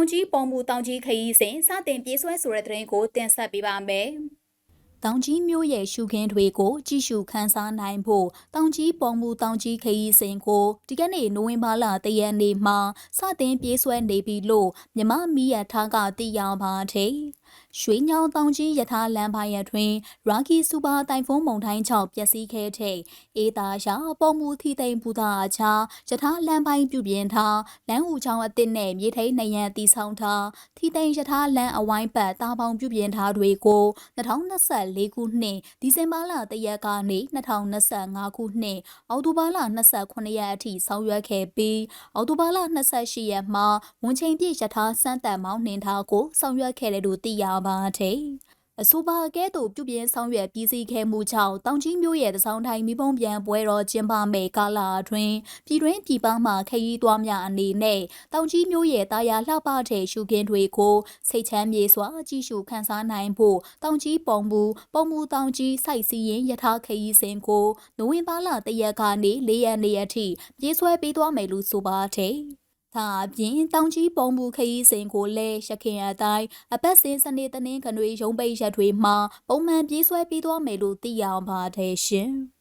င်ကြီးပုံမှုတောင်ကြီးခရီးစဉ်စတင်ပြေးဆွဲဆိုတဲ့သတင်းကိုတင်ဆက်ပေးပါမယ်။တောင်ကြီးမြို့ရဲ့ရှုခင်းတွေကိုကြည့်ရှုခန်းစားနိုင်ဖို့တောင်ကြီးပုံမှုတောင်ကြီးခရီးစဉ်ကိုဒီကနေ့နိုဝင်ဘာလတရက်နေ့မှာစတင်ပြေးဆွဲနေပြီလို့မြမမီးရထားကသိရပါတယ်။ ရွှေညောင်တောင်ကြီးယထာလမ်းပိုင်းရတွင်ရာဂီစူပါတိုင်ဖုန်းမုန်တိုင်းကြောင့်ပျက်စီးခဲ့တဲ့အေးသာရာပုံမှုထီသိမ်ပူသာအချာယထာလမ်းပိုင်းပြုပြင်ထားလမ်းဟူချောင်းအသစ်နဲ့မြေထိန်နရန်တီဆောင်ထားထီသိမ်ယထာလမ်းအဝိုင်းပတ်တာပေါင်ပြုပြင်ထားတွေကို2024ခုနှစ်ဒီဇင်ဘာလတရက်ကနေ2025ခုနှစ်အောက်တိုဘာလ29ရက်အထိဆောင်ရွက်ခဲ့ပြီးအောက်တိုဘာလ28ရက်မှာဝန်ချိန်ပြည့်ယထာစမ်းတန်မောင်းနှင်ထားကိုဆောင်ရွက်ခဲ့တယ်လို့သိရပါတယ်။အဆိုပါကဲ့သို့ပြုပြင်ဆောင်ရွက်ပြီးစီးခဲ့မှုကြောင့်တောင်ကြီးမြို့ရဲ့တစောင်းတိုင်းမိဘုံပြန်ပွဲတော်ကျင်းပမယ်ကာလအတွင်းပြည်တွင်းပြည်ပမှခရီးသွားများအနေနဲ့တောင်ကြီးမြို့ရဲ့တာယာလှပတဲ့ရှုခင်းတွေကိုစိတ်ချမ်းမြေစွာကြည့်ရှုခန်းစားနိုင်ဖို့တောင်ကြီးပုံမူပုံမူတောင်ကြီးစိုက်စီရင်ယထာခရီးစဉ်ကိုနိုဝင်ဘာလတရက်ကနေ၄ရက်နေ့အထိပြေးဆွဲပေးသွားမယ်လို့ဆိုပါတယ်။ ဒါအပြင်တောင်ကြီးပုံမူခရီးစဉ်ကိုလည်းရခင်အတိုင်းအပတ်စဉ်စနေတနင်္ဂနွေရုံးပိတ်ရက်တွေမှာပုံမှန်ပြေးဆွဲပြီးသွားမယ်လို့သိရပါတယ်ရှင်။